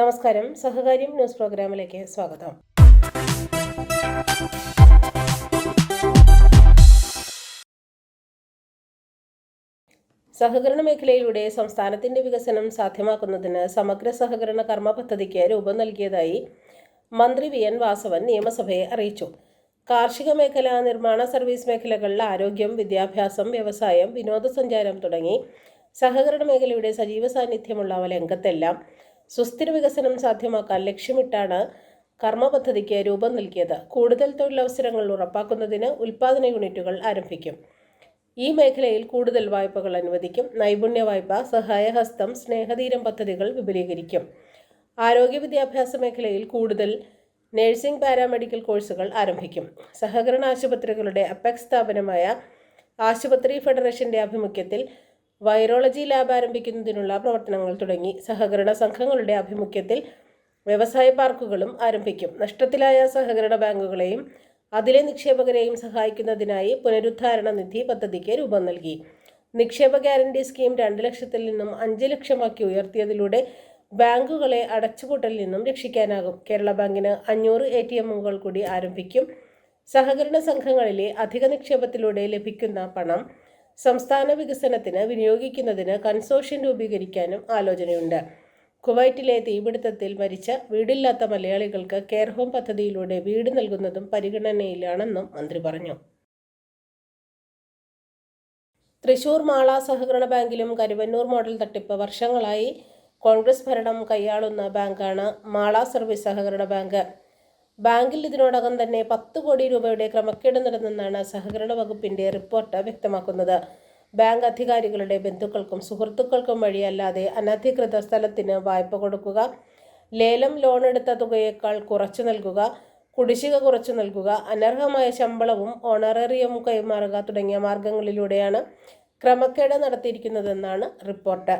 നമസ്കാരം. സഹകാര്യം ന്യൂസ് പ്രോഗ്രാമിലേക്ക് സ്വാഗതം. സഹകരണ മേഖലയിലൂടെ സംസ്ഥാനത്തിന്റെ വികസനം സാധ്യമാക്കുന്നതിന് സമഗ്ര സഹകരണ കർമ്മ പദ്ധതിക്ക് രൂപം നൽകിയതായി മന്ത്രി വി എൻ വാസവൻ നിയമസഭയെ അറിയിച്ചു. കാർഷിക മേഖല നിർമ്മാണ സർവീസ് മേഖലകളിൽ ആരോഗ്യം വിദ്യാഭ്യാസം വ്യവസായം വിനോദസഞ്ചാരം തുടങ്ങി സഹകരണ മേഖലയുടെ സജീവ സാന്നിധ്യമുള്ള രംഗത്തെല്ലാം സുസ്ഥിര വികസനം സാധ്യമാക്കാൻ ലക്ഷ്യമിട്ടാണ് കർമ്മ പദ്ധതിക്ക് രൂപം നൽകിയത്. കൂടുതൽ തൊഴിലവസരങ്ങൾ ഉറപ്പാക്കുന്നതിന് ഉൽപ്പാദന യൂണിറ്റുകൾ ആരംഭിക്കും. ഈ മേഖലയിൽ കൂടുതൽ വായ്പകൾ അനുവദിക്കും. നൈപുണ്യ വായ്പ സഹായഹസ്തം സ്നേഹതീരം പദ്ധതികൾ വിപുലീകരിക്കും. ആരോഗ്യ വിദ്യാഭ്യാസ മേഖലയിൽ കൂടുതൽ നഴ്സിംഗ് പാരാമെഡിക്കൽ കോഴ്സുകൾ ആരംഭിക്കും. സഹകരണ ആശുപത്രികളുടെ അപ്പെക്സ് സ്ഥാപനമായ ആശുപത്രി ഫെഡറേഷന്റെ ആഭിമുഖ്യത്തിൽ വൈറോളജി ലാബ് ആരംഭിക്കുന്നതിനുള്ള പ്രവർത്തനങ്ങൾ തുടങ്ങി. സഹകരണ സംഘങ്ങളുടെ ആഭിമുഖ്യത്തിൽ വ്യവസായ പാർക്കുകളും ആരംഭിക്കും. നഷ്ടത്തിലായ സഹകരണ ബാങ്കുകളെയും അതിലെ നിക്ഷേപകരെയും സഹായിക്കുന്നതിനായി പുനരുദ്ധാരണ നിധി പദ്ധതിക്ക് രൂപം നൽകി. നിക്ഷേപ ഗ്യാരണ്ടി സ്കീം രണ്ട് ലക്ഷത്തിൽ നിന്നും അഞ്ച് ലക്ഷമാക്കി ഉയർത്തിയതിലൂടെ ബാങ്കുകളെ അടച്ചുപൂട്ടലിൽ നിന്നും രക്ഷിക്കാനാകും. കേരള ബാങ്കിന് അഞ്ഞൂറ് എ ടി എമ്മുകൾ കൂടി ആരംഭിക്കും. സഹകരണ സംഘങ്ങളിലെ അധിക നിക്ഷേപത്തിലൂടെ ലഭിക്കുന്ന പണം സംസ്ഥാന വികസനത്തിന് വിനിയോഗിക്കുന്നതിന് കൺസോഷ്യം രൂപീകരിക്കാനും ആലോചനയുണ്ട്. കുവൈറ്റിലെ തീപിടുത്തത്തിൽ മരിച്ച വീടില്ലാത്ത മലയാളികൾക്ക് കെയർ ഹോം പദ്ധതിയിലൂടെ വീട് നൽകുന്നതും പരിഗണനയിലാണെന്നും മന്ത്രി പറഞ്ഞു. തൃശൂർ മാള സഹകരണ ബാങ്കിലും കരുവന്നൂർ മോഡൽ തട്ടിപ്പ് വർഷങ്ങളായി കോൺഗ്രസ് ഭരണം കൈയാളുന്ന ബാങ്കാണ് മാള സർവീസ് സഹകരണ ബാങ്ക്. ബാങ്കിൽ ഇതിനോടകം തന്നെ പത്ത് കോടി രൂപയുടെ ക്രമക്കേട് നടന്നെന്നാണ് സഹകരണ വകുപ്പിന്റെ റിപ്പോർട്ട് വ്യക്തമാക്കുന്നത്. ബാങ്ക് അധികാരികളുടെ ബന്ധുക്കൾക്കും സുഹൃത്തുക്കൾക്കും വഴിയല്ലാതെ അനധികൃത സ്ഥലത്തിന് വായ്പ കൊടുക്കുക ലേലം ലോൺ എടുത്ത തുകയേക്കാൾ കുറച്ചു നൽകുക കുടിശ്ശിക കുറച്ചു നൽകുക അനർഹമായ ശമ്പളവും ഓണററിയും കൈമാറുക തുടങ്ങിയ മാർഗങ്ങളിലൂടെയാണ് ക്രമക്കേട് നടത്തിയിരിക്കുന്നതെന്നാണ് റിപ്പോർട്ട്.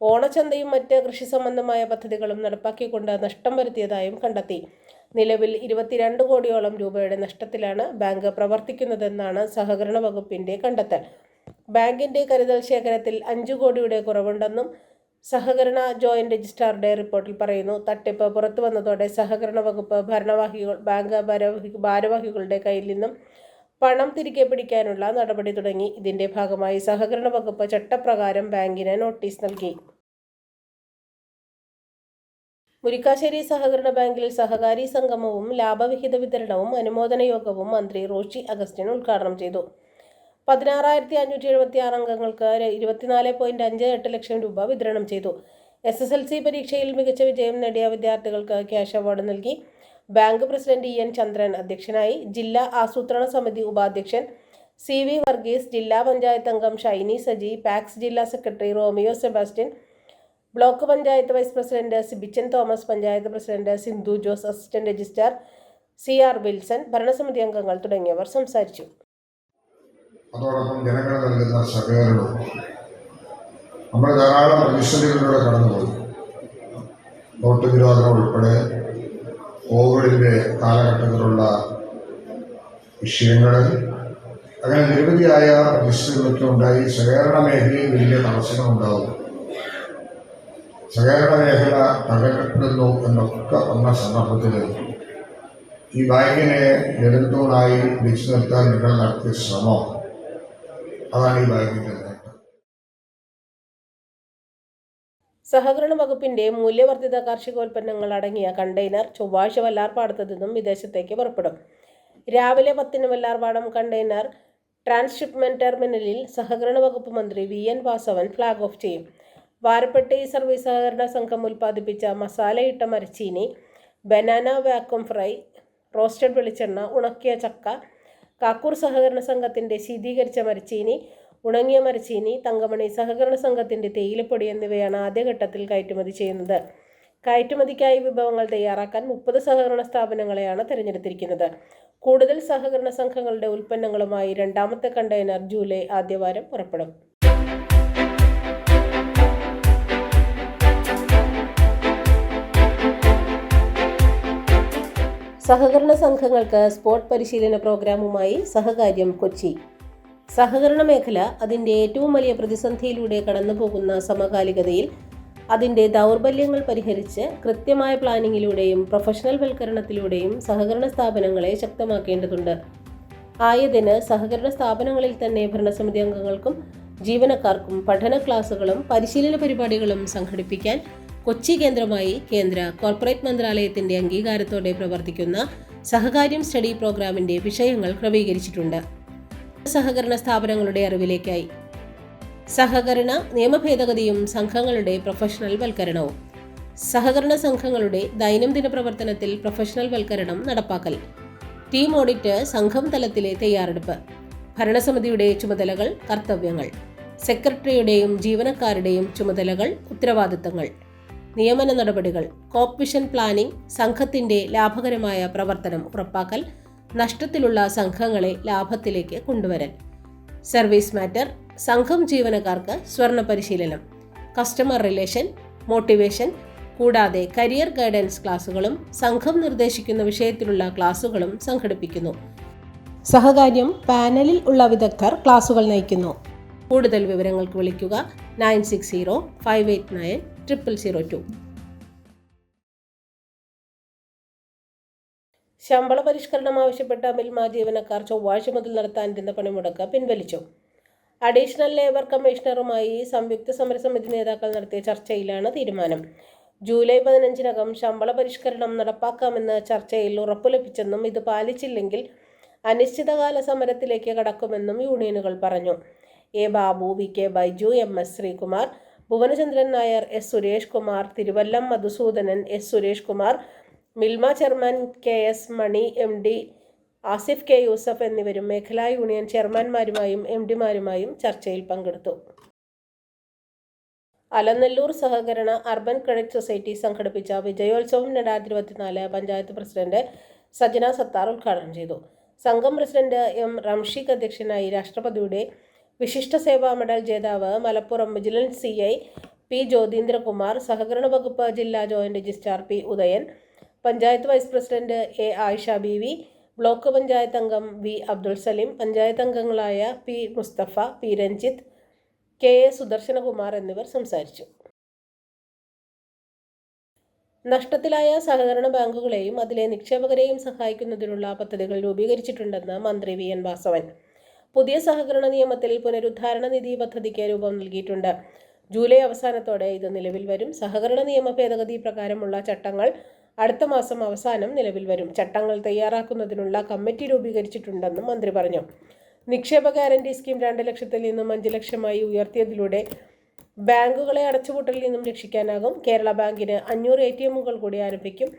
ഓണച്ചന്തയും മറ്റ് കൃഷി സംബന്ധമായ പദ്ധതികളും നടപ്പാക്കിക്കൊണ്ട് നഷ്ടം വരുത്തിയതായും കണ്ടെത്തി. നിലവിൽ ഇരുപത്തിരണ്ട് കോടിയോളം രൂപയുടെ നഷ്ടത്തിലാണ് ബാങ്ക് പ്രവർത്തിക്കുന്നതെന്നാണ് സഹകരണ വകുപ്പിന്റെ കണ്ടെത്തൽ. ബാങ്കിന്റെ കരുതൽ ശേഖരത്തിൽ അഞ്ചു കോടിയുടെ കുറവുണ്ടെന്നും സഹകരണ ജോയിന്റ് രജിസ്ട്രാറുടെ റിപ്പോർട്ടിൽ പറയുന്നു. തട്ടിപ്പ് പുറത്തു വന്നതോടെ സഹകരണ വകുപ്പ് ഭരണവാഹികൾ ബാങ്ക് ഭാരവാഹി ഭാരവാഹികളുടെ കയ്യിൽ നിന്നും പണം തിരികെ പിടിക്കാനുള്ള നടപടി തുടങ്ങി. ഇതിന്റെ ഭാഗമായി സഹകരണ വകുപ്പ് ചട്ടപ്രകാരം ബാങ്കിന് നോട്ടീസ് നൽകി. മുരിക്കാശ്ശേരി സഹകരണ ബാങ്കിൽ സഹകാരി സംഗമവും ലാഭവിഹിത വിതരണവും അനുമോദന യോഗവും മന്ത്രി റോഷി അഗസ്റ്റിൻ ഉദ്ഘാടനം ചെയ്തു. പതിനാറായിരത്തി അഞ്ഞൂറ്റി എഴുപത്തി ആറ് അംഗങ്ങൾക്ക് ഇരുപത്തിനാല് പോയിന്റ് അഞ്ച് എട്ട് ലക്ഷം രൂപ വിതരണം ചെയ്തു. എസ് എസ് എൽ സി പരീക്ഷയിൽ മികച്ച വിജയം നേടിയ വിദ്യാർത്ഥികൾക്ക് ക്യാഷ് അവാർഡ് നൽകി. Bank president E N Chandran അധ്യക്ഷനായി ജില്ലാ ആസൂത്രണ സമിതി ഉപാധ്യക്ഷൻ സി വി വർഗീസ് ജില്ലാ പഞ്ചായത്ത് അംഗം ഷൈനി സജി പാക്സ് ജില്ലാ secretary Romeo Sebastian block panchayat vice president Sibichan Thomas panchayat president Sindhu Jose assistant registrar C R Wilson ഭരണസമിതി അംഗങ്ങൾ തുടങ്ങിയവർ സംസാരിച്ചു. അതോടൊപ്പം ജനങ്ങൾ നൽകുന്ന സഹകരണവും നമ്മൾ ധാരാളം പ്രതിസന്ധികളിലൂടെ കടന്നുപോയി. നോട്ട് നിരോധനം ഉൾപ്പെടെ കോവിഡിന്റെ കാലഘട്ടത്തിലുള്ള വിഷയങ്ങൾ അങ്ങനെ നിരവധിയായ പ്രതിസന്ധികളൊക്കെ ഉണ്ടായി. സഹകരണ മേഖലയിൽ വലിയ തടസ്സങ്ങളുണ്ടാവും. സഹകരണ മേഖല തകരപ്പെടുന്നു എന്നൊക്കെ വന്ന സന്ദർഭത്തിൽ ഈ ബാങ്കിനെ നെടുന്തൂണായി പിടിച്ചു നിർത്താൻ നിങ്ങൾ നടത്തിയ ശ്രമം അതാണ് ഈ ബാങ്കിന്റെ സഹകരണ വകുപ്പിന്റെ മൂല്യവർദ്ധിത കാർഷികോൽപ്പന്നങ്ങൾ അടങ്ങിയ കണ്ടെയ്നർ ചൊവ്വാഴ്ച വല്ലാർപാടത്ത് നിന്നും വിദേശത്തേക്ക് പുറപ്പെടും. രാവിലെ പത്തിന് വല്ലാർപാടം കണ്ടെയ്നർ ട്രാൻസ്ഷിപ്മെന്റ് ടെർമിനലിൽ സഹകരണ വകുപ്പ് മന്ത്രി V. N. Vasavan flag off ചെയ്യും. വാരപ്പെട്ടി സർവീസ് സഹകരണ സംഘം ഉൽപ്പാദിപ്പിച്ച മസാലയിട്ട മരച്ചീനി ബനാന വാക്വം ഫ്രൈ റോസ്റ്റഡ് വെളിച്ചെണ്ണ ഉണക്കിയ ചക്ക കാക്കൂർ സഹകരണ സംഘത്തിന്റെ ശീതീകരിച്ച മരച്ചീനി ഉണങ്ങിയ മരച്ചീനി തങ്കമണി സഹകരണ സംഘത്തിന്റെ തേയിലപ്പൊടി എന്നിവയാണ് ആദ്യഘട്ടത്തിൽ കയറ്റുമതി ചെയ്യുന്നത്. കയറ്റുമതിക്കായി വിഭവങ്ങൾ തയ്യാറാക്കാൻ മുപ്പത് സഹകരണ സ്ഥാപനങ്ങളെയാണ് തിരഞ്ഞെടുത്തിരിക്കുന്നത്. കൂടുതൽ സഹകരണ സംഘങ്ങളുടെ ഉൽപ്പന്നങ്ങളുമായി രണ്ടാമത്തെ കണ്ടെയ്നർ ജൂലൈ ആദ്യവാരം പുറപ്പെടും. സഹകരണ സംഘങ്ങൾക്ക് സ്പോർട് പരിശീലന പ്രോഗ്രാമുമായി സഹകാര്യം കൊച്ചി. സഹകരണ മേഖല അതിന്റെ ഏറ്റവും വലിയ പ്രതിസന്ധിയിലൂടെ കടന്നുപോകുന്ന സമകാലികതയിൽ അതിന്റെ ദൗർബല്യങ്ങൾ പരിഹരിച്ച് കൃത്യമായ പ്ലാനിങ്ങിലൂടെയും പ്രൊഫഷണൽ വൽക്കരണത്തിലൂടെയും സഹകരണ സ്ഥാപനങ്ങളെ ശക്തമാക്കേണ്ടതുണ്ട്. ആയതിന് സഹകരണ സ്ഥാപനങ്ങളിൽ തന്നെ ഭരണസമിതി അംഗങ്ങൾക്കും ജീവനക്കാർക്കും പഠന ക്ലാസുകളും പരിശീലന പരിപാടികളും സംഘടിപ്പിക്കാൻ കൊച്ചി കേന്ദ്രമായി കേന്ദ്ര കോർപ്പറേറ്റ് മന്ത്രാലയത്തിന്റെ അംഗീകാരത്തോടെ പ്രവർത്തിക്കുന്ന സഹകാര്യം സ്റ്റഡി പ്രോഗ്രാമിന്റെ വിഷയങ്ങൾ ക്രമീകരിച്ചിട്ടുണ്ട്. സഹകരണ സ്ഥാപനങ്ങളുടെ അറിവിലേക്കായി. സഹകരണ നിയമഭേദഗതിയും സംഘങ്ങളുടെ പ്രൊഫഷണൽ വൽക്കരണവും. സഹകരണ സംഘങ്ങളുടെ ദൈനംദിന പ്രവർത്തനത്തിൽ പ്രൊഫഷണൽ വൽക്കരണം നടപ്പാക്കൽ. ടീം ഓഡിറ്റ് സംഘം തലത്തിലെ തയ്യാറെടുപ്പ്. ഭരണസമിതിയുടെ ചുമതലകൾ കർത്തവ്യങ്ങൾ. സെക്രട്ടറിയുടെയും ജീവനക്കാരുടെയും ചുമതലകൾ ഉത്തരവാദിത്തങ്ങൾ. നിയമന നടപടികൾ. കോപ്പിഷൻ പ്ലാനിംഗ് സംഘത്തിന്റെ ലാഭകരമായ പ്രവർത്തനം ഉറപ്പാക്കൽ. നഷ്ടത്തിലുള്ള സംഘങ്ങളെ ലാഭത്തിലേക്ക് കൊണ്ടുവരൽ സർവീസ് മാറ്റർ സംഘം ജീവനക്കാർക്ക് സ്വർണ പരിശീലനം കസ്റ്റമർ റിലേഷൻ മോട്ടിവേഷൻ കൂടാതെ കരിയർ ഗൈഡൻസ് ക്ലാസുകളും സംഘം നിർദ്ദേശിക്കുന്ന വിഷയത്തിലുള്ള ക്ലാസുകളും സംഘടിപ്പിക്കുന്നു. സഹകാര്യം പാനലിൽ ഉള്ള വിദഗ്ധർ ക്ലാസുകൾ നയിക്കുന്നു. കൂടുതൽ വിവരങ്ങൾക്ക് വിളിക്കുക nine six zero five eight nine triple zero two. ശമ്പള പരിഷ്കരണം ആവശ്യപ്പെട്ട മിൽമ ജീവനക്കാർ ചൊവ്വാഴ്ച മുതൽ നടത്താനിരുന്ന പണിമുടക്ക് പിൻവലിച്ചു. അഡീഷണൽ ലേബർ കമ്മീഷണറുമായി സംയുക്ത സമരസമിതി നേതാക്കൾ നടത്തിയ ചർച്ചയിലാണ് തീരുമാനം. ജൂലൈ പതിനഞ്ചിനകം ശമ്പള പരിഷ്കരണം നടപ്പാക്കാമെന്ന ചർച്ചയിൽ ഉറപ്പു ലഭിച്ചെന്നും ഇത് പാലിച്ചില്ലെങ്കിൽ അനിശ്ചിതകാല സമരത്തിലേക്ക് കടക്കുമെന്നും യൂണിയനുകൾ പറഞ്ഞു. A Babu V K Baiju M S Sreekumar Bhuvanachandran Nair S Suresh Kumar Thiruvallam Madhusoodanan S Suresh Kumar Milma chairman K S Mani M D Asif K Yusuf എന്നിവരും മേഖലാ യൂണിയൻ ചെയർമാൻമാരുമായും എം ഡിമാരുമായും ചർച്ചയിൽ പങ്കെടുത്തു. അലനല്ലൂർ സഹകരണ അർബൻ ക്രെഡിറ്റ് സൊസൈറ്റി സംഘടിപ്പിച്ച വിജയോത്സവം രണ്ടായിരത്തി ഇരുപത്തിനാല് panchayat president Sajana Sattar ഉദ്ഘാടനം ചെയ്തു. സംഘം പ്രസിഡന്റ് എം റംഷിഖ് അധ്യക്ഷനായി രാഷ്ട്രപതിയുടെ വിശിഷ്ട സേവാ മെഡൽ ജേതാവ് Malappuram vigilance C I P Jyothindrakumar സഹകരണ വകുപ്പ് ജില്ലാ joint registrar P Udayan panchayat vice president A Ayisha B V block panchayat അംഗം വി അബ്ദുൾ സലീം പഞ്ചായത്ത് അംഗങ്ങളായ P Musthafa P Ranjith K A Sudarsanakumar എന്നിവർ സംസാരിച്ചു. നഷ്ടത്തിലായ സഹകരണ ബാങ്കുകളെയും അതിലെ നിക്ഷേപകരെയും സഹായിക്കുന്നതിനുള്ള പദ്ധതികൾ രൂപീകരിച്ചിട്ടുണ്ടെന്ന് മന്ത്രി വി എൻ വാസവൻ. പുതിയ സഹകരണ നിയമത്തിൽ പുനരുദ്ധാരണ നിധി പദ്ധതിക്ക് രൂപം നൽകിയിട്ടുണ്ട്. ജൂലൈ അവസാനത്തോടെ ഇത് നിലവിൽ വരും. സഹകരണ നിയമ ഭേദഗതി പ്രകാരമുള്ള ചട്ടങ്ങൾ അടുത്ത മാസം അവസാനം നിലവിൽ വരും. ചട്ടങ്ങൾ തയ്യാറാക്കുന്നതിനുള്ള കമ്മിറ്റി രൂപീകരിച്ചിട്ടുണ്ടെന്നും മന്ത്രി പറഞ്ഞു. നിക്ഷേപ ഗ്യാരണ്ടി സ്കീം രണ്ട് ലക്ഷത്തിൽ നിന്നും അഞ്ച് ലക്ഷമായി ഉയർത്തിയതിലൂടെ ബാങ്കുകളെ അടച്ചുപൂട്ടലിൽ നിന്നും രക്ഷിക്കാനാകും. കേരള ബാങ്കിന് അഞ്ഞൂറ് എ ടി എമ്മുകൾ കൂടി ആരംഭിക്കും.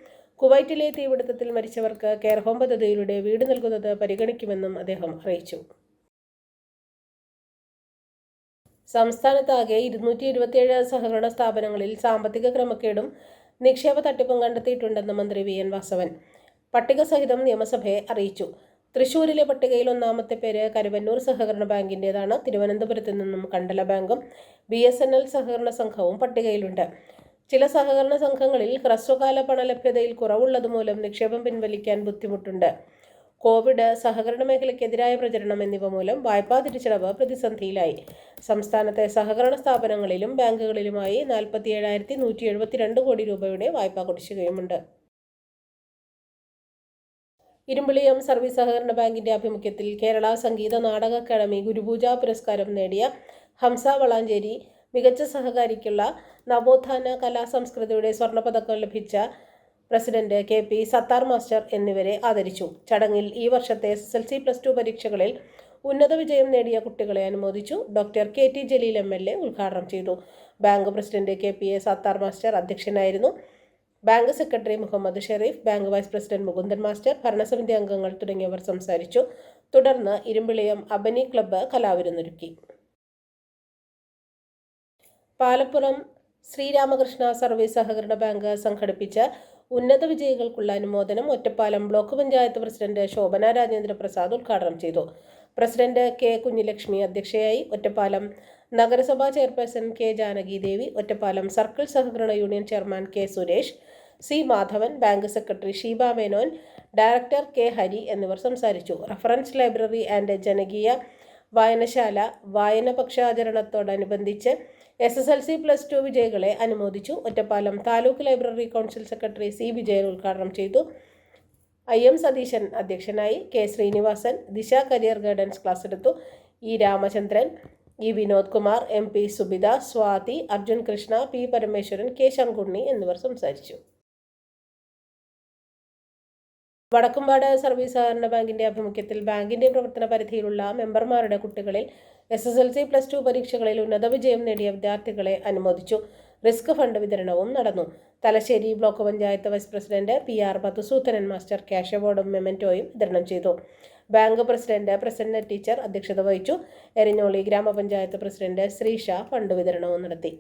കുവൈറ്റിലെ തീപിടുത്തത്തിൽ മരിച്ചവർക്ക് കെയർ ഹോം പദ്ധതിയിലൂടെ വീട് നൽകുന്നത് പരിഗണിക്കുമെന്നും അദ്ദേഹം അറിയിച്ചു. സംസ്ഥാനത്താകെ ഇരുന്നൂറ്റി ഇരുപത്തിയേഴ് സഹകരണ സ്ഥാപനങ്ങളിൽ സാമ്പത്തിക ക്രമക്കേടും നിക്ഷേപ തട്ടിപ്പും കണ്ടെത്തിയിട്ടുണ്ടെന്ന് മന്ത്രി വി എൻ വാസവൻ. പട്ടിക സഹിതം നിയമസഭയെ അറിയിച്ചു. തൃശൂരിലെ പട്ടികയിൽ ഒന്നാമത്തെ പേര് കരുവന്നൂർ സഹകരണ ബാങ്കിന്റേതാണ് തിരുവനന്തപുരത്ത് നിന്നും കണ്ടല ബാങ്കും ബി എസ് എൻ എൽ സഹകരണ സംഘവും പട്ടികയിലുണ്ട്. ചില സഹകരണ സംഘങ്ങളിൽ ഹ്രസ്വകാല പണലഭ്യതയിൽ കുറവുള്ളതുമൂലം നിക്ഷേപം പിൻവലിക്കാൻ ബുദ്ധിമുട്ടുണ്ട്. കോവിഡ് സഹകരണ മേഖലയ്ക്കെതിരായ പ്രചരണം എന്നിവ മൂലം വായ്പാ തിരിച്ചടവ് പ്രതിസന്ധിയിലായി. സംസ്ഥാനത്തെ സഹകരണ സ്ഥാപനങ്ങളിലും ബാങ്കുകളിലുമായി നാൽപ്പത്തി ഏഴായിരത്തി നൂറ്റി എഴുപത്തിരണ്ട് കോടി രൂപയുടെ വായ്പാ കുടിശ്ശികയുമുണ്ട്. ഇരുമ്പിളിയം സർവീസ് സഹകരണ ബാങ്കിന്റെ ആഭിമുഖ്യത്തിൽ കേരള സംഗീത നാടക അക്കാദമി ഗുരുപൂജ പുരസ്കാരം നേടിയ ഹംസ വളാഞ്ചേരി മികച്ച സഹകാരിക്കുള്ള നവോത്ഥാന കലാസംസ്കൃതിയുടെ സ്വർണപതക്കം ലഭിച്ച president K P Sathar master എന്നിവരെ ആദരിച്ചു. ചടങ്ങിൽ ഈ വർഷത്തെ S L C plus two പരീക്ഷകളിൽ ഉന്നത വിജയം നേടിയ കുട്ടികളെ അനുമോദിച്ചു. Doctor K T Jaleel M L A ഉദ്ഘാടനം ചെയ്തു. Bank president K P A Sathar master അധ്യക്ഷനായിരുന്നു. Bank secretary Muhammad Sherif bank vice president Mukundan master ഭരണസമിതി അംഗങ്ങൾ തുടങ്ങിയവർ സംസാരിച്ചു. തുടർന്ന് ഇരുമ്പിളിയം അബനി ക്ലബ്ബ് കലാവിരുന്നൊരുക്കി. പാലപ്പുറം ശ്രീരാമകൃഷ്ണ സർവീസ് സഹകരണ ബാങ്ക് സംഘടിപ്പിച്ച ഉന്നത വിജയികൾക്കുള്ള അനുമോദനം ഒറ്റപ്പാലം ബ്ലോക്ക് പഞ്ചായത്ത് പ്രസിഡന്റ് ശോഭന രാജേന്ദ്ര പ്രസാദ് ഉദ്ഘാടനം ചെയ്തു. പ്രസിഡന്റ് കെ കുഞ്ഞിലക്ഷ്മി അധ്യക്ഷയായി ഒറ്റപ്പാലം നഗരസഭാ chairperson K Janaki Devi Ottapalam circle സഹകരണ union chairman K Suresh C Madhavan bank secretary Sheeba Menon director K Hari എന്നിവർ സംസാരിച്ചു. റഫറൻസ് ലൈബ്രറി ആൻഡ് ജനകീയ വായനശാല വായന പക്ഷാചരണത്തോടനുബന്ധിച്ച് S S L C plus two വിജയികളെ അനുമോദിച്ചു. Ottapalam taluk library council secretary C Vijayan ഉദ്ഘാടനം ചെയ്തു. ഐ എം സതീശൻ അധ്യക്ഷനായി K Srinivasan Disha career guidance class എടുത്തു. E Ramachandran E Vinod Kumar M P Subitha Swathi Arjun Krishna P Parameswaran K Sankunni എന്നിവർ സംസാരിച്ചു. Vadakkumpad service സഹകരണ ബാങ്കിന്റെ ആഭിമുഖ്യത്തിൽ ബാങ്കിന്റെ പ്രവർത്തന പരിധിയിലുള്ള മെമ്പർമാരുടെ കുട്ടികളിൽ S S L C plus two പരീക്ഷകളിൽ ഉന്നത വിജയം നേടിയ വിദ്യാർത്ഥികളെ അനുമോദിച്ചു. റിസ്ക് ഫണ്ട് വിതരണവും നടന്നു. Thalassery block panchayat vice president P R പത്തുസൂത്തനൻ master cash അവാർഡും മെമന്റോയും വിതരണം ചെയ്തു. ബാങ്ക് പ്രസിഡന്റ് പ്രസന്ന ടീച്ചർ അധ്യക്ഷത വഹിച്ചു. എരിഞ്ഞോളി ഗ്രാമപഞ്ചായത്ത് പ്രസിഡന്റ് ശ്രീഷ ഫണ്ട് വിതരണവും നടത്തി.